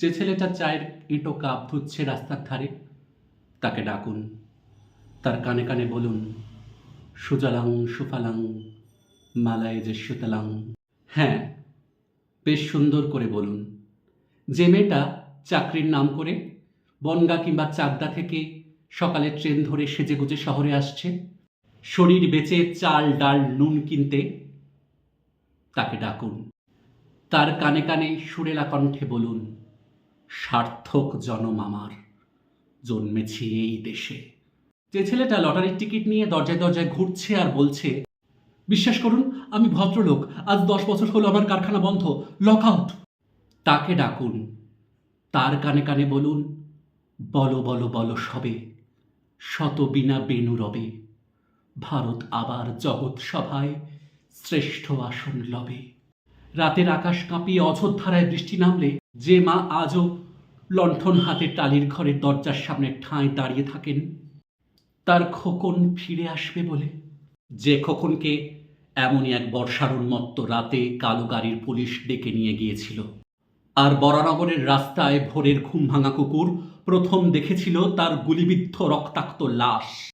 যে ছেলেটা চায়ের ইটো কাপ ধুচ্ছে রাস্তার ধারে, তাকে ডাকুন। তার কানে কানে বলুন, সুজালাং, সুফালাং, মালায় যে সুতলাং। হ্যাঁ বেশ সুন্দর করে বলুন। যে মেয়েটা চাকরির নাম করে বনগা কিংবা চাকদা থেকে সকালে ট্রেন ধরে সেজেগুজে শহরে আসছে, শরীর বেচে চাল, ডাল, নুন কিনতে, তাকে ডাকুন। তার কানে কানে সুরেলা কণ্ঠে বলুন সার্থক জনম আমার, জন্মেছি এই দেশে। যে ছেলেটা লটারির টিকিট নিয়ে দরজায় দরজায় ঘুরছে আর বলছে, বিশ্বাস করুন, আমি ভদ্রলোক, আজ দশ বছর হলো আমার কারখানা বন্ধ, লক আউট। তাকে ডাকুন, তার কানে কানে বলুন, বলো বলো বলো সবে, শত বিনা বেনু রবে, ভারত আবার জগৎ সভায় শ্রেষ্ঠ আসন লবে। রাতের আকাশ কাঁপিয়ে অযোধ্যারায় বৃষ্টি নামলে যে মা আজও লণ্ঠন হাতে টালির ঘরের দরজার সামনে ঠাঁই দাঁড়িয়ে থাকেন। তার খোকন ফিরে আসবে বলে। যে খোকনকে এমনই এক বর্ষার উন্মত্ত রাতে কালো গাড়ির পুলিশ ডেকে নিয়ে গিয়েছিল। আর বরানগরের রাস্তায় ভোরের ঘুম ভাঙা কুকুর প্রথম দেখেছিল তার গুলিবিদ্ধ রক্তাক্ত লাশ।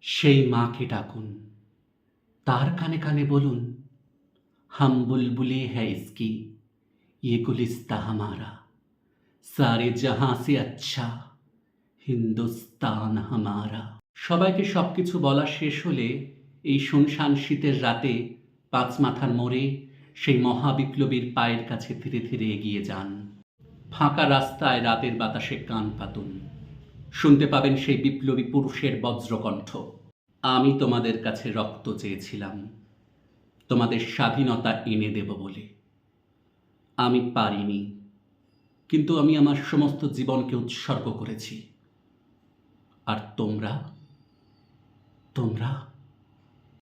সেই মাকে ডাকুন। তার কানে কানে বলুন, হাম বুলবুলি হ্যাঁ ইসকি ইয়ে গুলিস্তাহামারা সারে জাহাঁ সে আচ্ছা হিন্দুস্তান হামারা সবাইকে সব কিছু বলা শেষ হলে এই শুনশান শীতের রাতে পাঁচ মাথার মোড়ে সেই মহাবিপ্লবীর পায়ের কাছে ধীরে ধীরে এগিয়ে যান। ফাঁকা রাস্তায় রাতের বাতাসে কান পাতুন। শুনতে পাবেন সেই বিপ্লবী পুরুষের বজ্রকণ্ঠ। আমি তোমাদের কাছে রক্ত চেয়েছিলাম। তোমাদের স্বাধীনতা এনে দেব বলে। আমি পারিনি। কিন্তু আমি আমার সমস্ত জীবনকে উৎসর্গ করেছি। আর তোমরা? তোমরা?